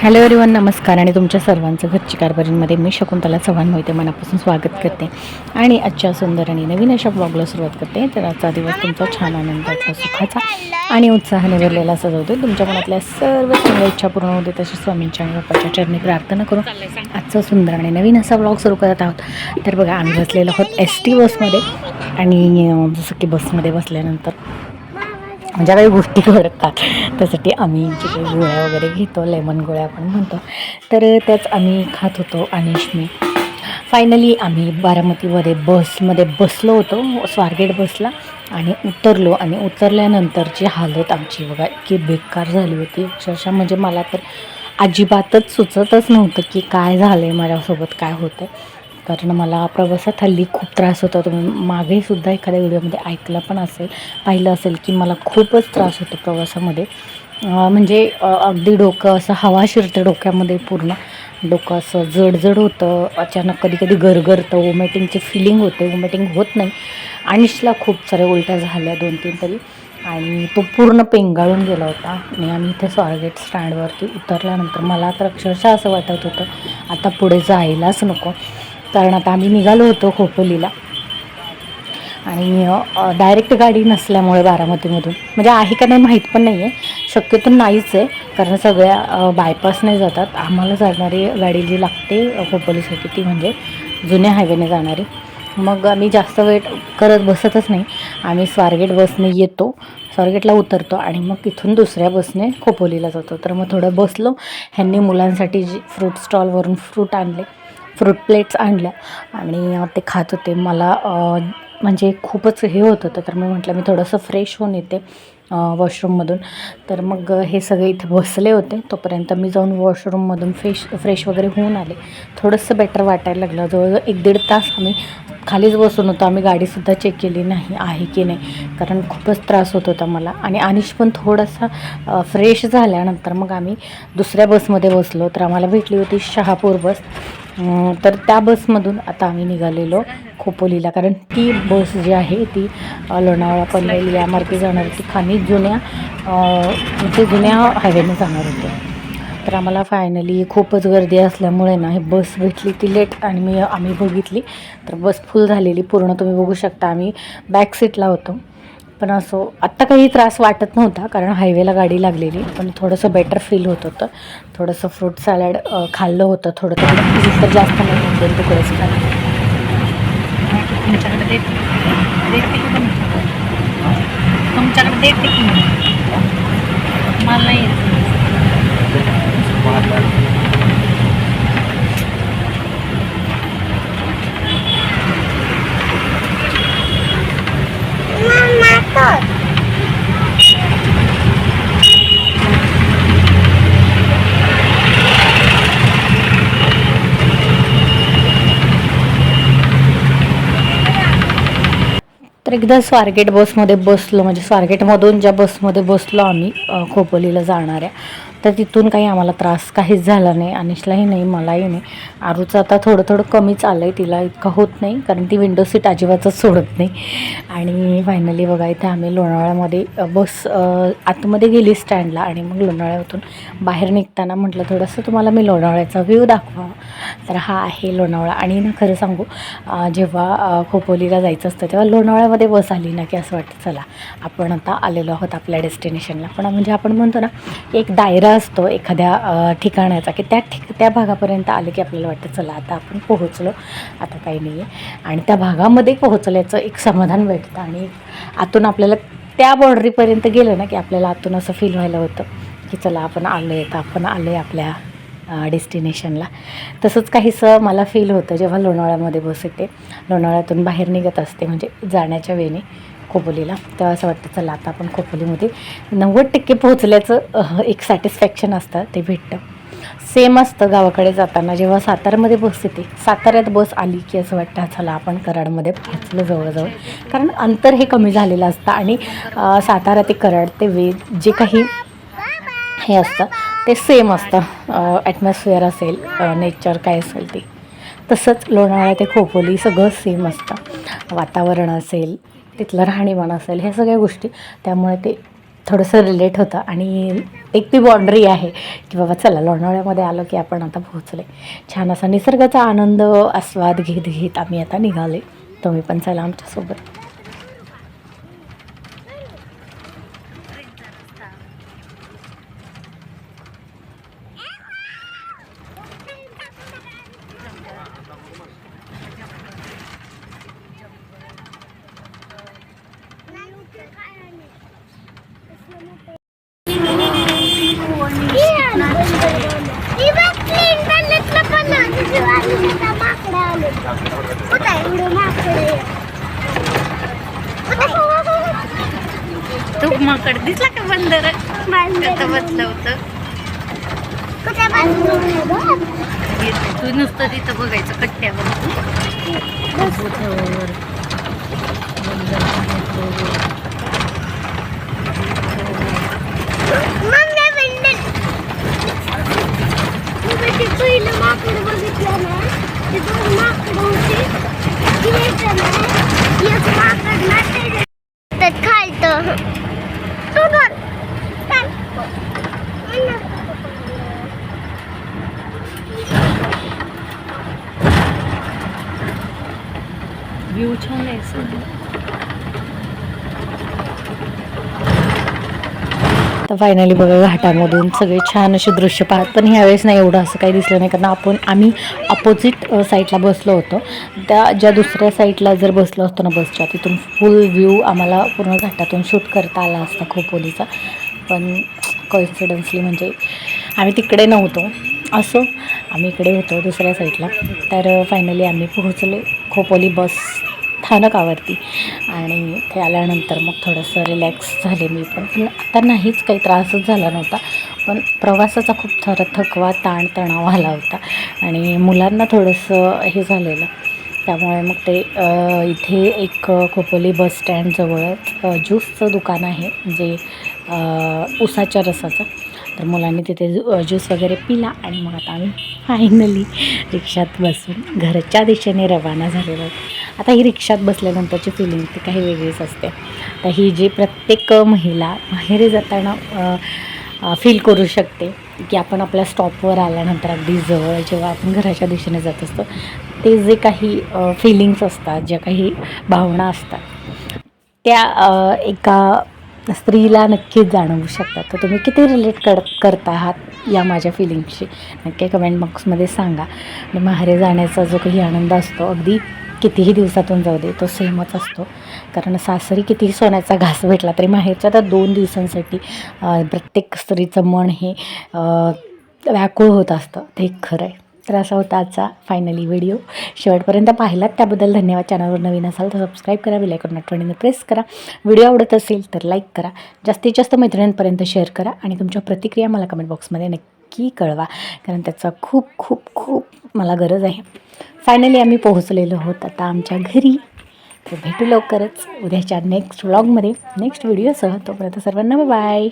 Hello everyone नमस्कार आणि तुमच्या सर्वांचं घरची कारभारींमध्ये मी शकुंतला चव्हाण मोहिते मनापासून स्वागत करते. आणि आजच्या सुंदर आणि नवीन अशा ब्लॉगला सुरुवात करते. तर आजचा दिवस तुमचा छान आनंदाचा सुखाचा आणि उत्साहाने भरलेला सजवतो तुमच्या मनातल्या सर्व चांगल्या इच्छा पूर्ण होते तशी स्वामींच्या आणि बाप्पाच्या चरणी प्रार्थना करून आजचा सुंदर आणि नवीन असा ब्लॉग सुरू करत आहोत. तर बघा आम्ही बसलेलो आहोत एस टी बसमध्ये आणि जसं की बसमध्ये बसल्यानंतर ज्या काही गोष्टी घडतात त्यासाठी आम्ही जे काही गोळ्या वगैरे घेतो लेमन गोळ्या आपण म्हणतो. तर त्याच आम्ही खात होतो अनिश मी फायनली आम्ही बारामतीमध्ये बसमध्ये बसलो होतो स्वारगेट बसला आणि उतरलो. आणि उतरल्यानंतरची हालत आमची बघा इतकी बेकार झाली होती. अक्षरशः म्हणजे मला तर अजिबातच सुचतच नव्हतं की काय झालं आहे माझ्यासोबत काय होतं कारण मला प्रवासात हल्ली खूप त्रास होता. तुम्ही मागेसुद्धा एखाद्या व्हिडिओमध्ये ऐकलं पण असेल पाहिलं असेल की मला खूपच त्रास होतो प्रवासामध्ये. म्हणजे अगदी डोकं असं हवा शिरतं डोक्यामध्ये पूर्ण. डोकं असं जडजड होतं. अचानक कधी कधी गरगरतं. वोमिटिंगची फिलिंग होते. वोमिटिंग होत नाही. आणिशला खूप साऱ्या उलट्या झाल्या दोन तीन तरी. आणि तो पूर्ण पेंगाळून गेला होता. आणि आम्ही इथे स्वारगेट स्टँडवरती उतरल्यानंतर मला तर अक्षरशः असं वाटत होतं आता पुढे जायलाच नको. कारण आता आम्ही निघालो होतो खोपोलीला. आणि डायरेक्ट गाडी नसल्यामुळे बारामतीमधून. म्हणजे आहे का नाही माहीत पण नाही आहे शक्यतो नाहीच आहे. कारण सगळ्या बायपासने जातात. आम्हाला जाणारी गाडी जी लागते खोपोलीसाठी ती म्हणजे जुन्या हायवेने जाणारी. मग आम्ही जास्त वेट करत बसतच नाही. आम्ही स्वारगेट बसने येतो. स्वारगेटला उतरतो आणि मग तिथून दुसऱ्या बसने खोपोलीला जातो. तर मग थोडं बसलो. ह्यांनी मुलांसाठी जी फ्रूट स्टॉलवरून फ्रूट आणले. फ्रूट प्लेट्स आणल्या. आणि ते खात होते. मला म्हणजे खूपच हे होत होतं. तर मी म्हटलं मी थोडंसं फ्रेश होऊन येते वॉशरूममधून तर मग हे सगळे इथे बसले होते. तोपर्यंत मी जाऊन वॉशरूममधून फ्रेश फ्रेश वगैरे होऊन आले. थोडंसं बेटर वाटायला लागलं. जवळजवळ एक दीड तास आम्ही खालीच बसून होतो. आम्ही गाडीसुद्धा चेक केली नाही आहे की नाही. कारण खूपच त्रास होत होता मला. आणि अनिश पण थोडासा फ्रेश झाल्यानंतर मग आम्ही दुसऱ्या बसमध्ये बसलो. तर आम्हाला भेटली होती शहापूर बस तर त्या बसमधून आता आम्ही निघालेलो खोपोलीला. कारण ती बस जी आहे ती लोणावळा पनवेल या मार्गे जाणार होती. खाली जुन्या म्हणजे जुन्या हायवेने जाणार होते. तर आम्हाला फायनली खूपच गर्दी असल्यामुळे ना हे बस भेटली. ती लेट आणि मी आम्ही बघितली. तर बस फुल झालेली. पूर्ण तुम्ही बघू शकता. आम्ही बॅक सीटला होतो. पण असो आत्ता काही त्रास वाटत नव्हता कारण हायवेला गाडी लागलेली पण थोडंसं बेटर फील होत होतं. थोडंसं फ्रूट सॅलड खाल्लं होतं थोडं थोडं. तर जास्त नाही दोन तुकडेच खाल्लं. तुमच्याकडे देते तुमच्याकडे? देते की? मला नाही येत. तर एकदा स्वारगेट बसमध्ये बसलो. म्हणजे स्वारगेटमधून ज्या बसमध्ये बसलो आम्ही खोपोलीला जाणाऱ्या. तर तिथून काही आम्हाला त्रास काहीच झाला नाही. अनिशलाही नाही मलाही नाही. आरूचं आता थोडं थोडं कमीच आलं आहे तिला इतकं होत नाही कारण ती विंडो सीट अजिबातच सोडत नाही. आणि फायनली बघा इथे आम्ही लोणावळ्यामध्ये बस आतमध्ये गेली स्टँडला आणि मग लोणावळ्यातून बाहेर निघताना म्हटलं थोडंसं तुम्हाला मी लोणावळ्याचा व्ह्यू दाखवा. तर हा आहे लोणावळा. आणि ना खरं सांगू जेव्हा खोपोलीला जायचं असतं तेव्हा लोणावळ्यामध्ये बस आली ना की असं वाटतं चला आपण आता आलेलो आहोत आपल्या डेस्टिनेशनला पण म्हणजे आपण म्हणतो ना एक दायरा असतो एखाद्या ठिकाणाचा की त्या ठिक त्या भागापर्यंत आलं की आपल्याला वाटतं चला आता आपण पोहोचलो. आता काही नाही आहे आणि त्या भागामध्ये पोहोचल्याचं एक समाधान भेटतं आणि आतून आपल्याला त्या बॉर्डरीपर्यंत गेलं ना की आपल्याला आतून असं फील व्हायला होतं की चला आपण आलो आहे तर आपण आलो आहे आपल्या डेस्टिनेशनला तसंच काहीसं मला फील होतं जेव्हा लोणावळ्यामध्ये बस येते. लोणावळ्यातून बाहेर निघत असते म्हणजे जाण्याच्या वेळी. खोपोलीला. तेव्हा असं वाटतं चला आता आपण खोपोलीमध्ये नव्वद टक्के पोहोचल्याचं एक सॅटिस्फॅक्शन असतं ते भेटतं. सेम असतं गावाकडे जाताना जेव्हा साताऱ्यामध्ये बस येते साताऱ्यात बस आली की असं वाटतं चला आपण कराडमध्ये पोहोचलो जवळजवळ. कारण अंतर हे कमी झालेलं असतं आणि सातारा ते कराड ते वे जे काही हे असतं ते सेम असतं. ॲटमॉस्फिअर असेल नेचर काय असेल ते. तसंच लोणावळा ते खोपोली सगळं सेम असतं. वातावरण असेल तिथलं राहणीमान असेल ह्या सगळ्या गोष्टी. त्यामुळे ते थोडंसं रिलेट होतं. आणि एक ती बाँड्री आहे की बाबा चला लोणावळ्यामध्ये आलो की आपण आता पोहोचले छान असा निसर्गाचा आनंद आस्वाद घेत घेत आम्ही आता निघाले तुम्ही पण चला आमच्यासोबत. तू माकड दिसला का बंदर? बसलं होतं? तू नुसतं तिथं बघायचं कट्ट्यावर कबुतर, पहिलं माकड बघितलं ना ते दोन माकड होते ती यायचं ना एक माकड ना त्याच्यात खालतं तू धर. चल. व्ह्यू छान आहे तर फायनली बघा घाटामधून सगळे छान असे दृश्य पाहत. पण ह्यावेळेस नाही एवढं असं काही दिसलं नाही. कारण आपण आम्ही अपोजिट साईडला बसलो होतो. त्या ज्या दुसऱ्या साईडला जर बसलो असतो ना बसच्या तिथून फुल व्ह्यू आम्हाला पूर्ण घाटातून शूट करता आला असता खोपोलीचा पण कॉन्फिडन्सली म्हणजे आम्ही तिकडे नव्हतो. असो आम्ही इकडे होतो दुसऱ्या साईडला तर फायनली आम्ही पोहोचलो. खोपोली बस स्थानकावरती आणि ते आल्यानंतर मग थोडंसं रिलॅक्स झाले मी पण. पण आता नाहीच काही त्रासच झाला नव्हता. पण प्रवासाचा खूप सारा थकवा ताणतणाव आला होता. आणि मुलांना थोडंसं हे झालेलं. त्यामुळे मग ते इथे एक खोपोली बस स्टँडजवळच ज्यूसचं दुकान आहे. जे उसाच्या रसाचं. तर मुलांनी तिथे ज्यूस वगैरे पिला आणि मग आता आम्ही फायनली रिक्षात बसून घरच्या दिशेने रवाना झालेलो आहोत आता ही रिक्षात बसल्यानंतरची फिलिंग ती काही वेगळीच असते. आता ही जी प्रत्येक महिला माहेरी जाताना फील करू शकते की आपण आपल्या स्टॉपवर आल्यानंतर अगदी जवळ जेव्हा आपण घराच्या दिशेने जात असतो ते जे काही फिलिंग्स असतात ज्या काही भावना असतात त्या एका स्त्रीला नक्कीच जाणवू शकतात. तर तुम्ही किती रिलेट कर करता आहात या माझ्या फिलिंगशी नक्की कमेंट बॉक्समध्ये सांगा. आणि माहेर जाण्याचा जो काही आनंद असतो अगदी कितीही दिवसातून जाऊ दे तो सेमच असतो. कारण सासरी कितीही सोन्याचा घास भेटला तरी माहेरच्या त्या दोन दिवसांसाठी प्रत्येक स्त्रीचं मन हे व्याकुळ होत असतं. ते खरं आहे तर असा होता आजचा फायनली व्हिडिओ शेवटपर्यंत पाहिलात त्याबद्दल धन्यवाद. चॅनलवर नवीन असाल तर सबस्क्राईब करा बेलायकॉन आठवणीने प्रेस करा. व्हिडिओ आवडत असेल तर लाईक करा. जास्तीत जास्त मैत्रिणींपर्यंत शेअर करा आणि तुमच्या प्रतिक्रिया मला कमेंट बॉक्समध्ये नक्की कळवा. कारण त्याचा खूप खूप खूप मला गरज आहे. फायनली आम्ही पोहोचलेलो आहोत आता आमच्या घरी. तर भेटू लवकरच. उद्याच्या नेक्स्ट व्लॉगमध्ये नेक्स्ट व्हिडिओसह तोपर्यंत सर्वांना बाय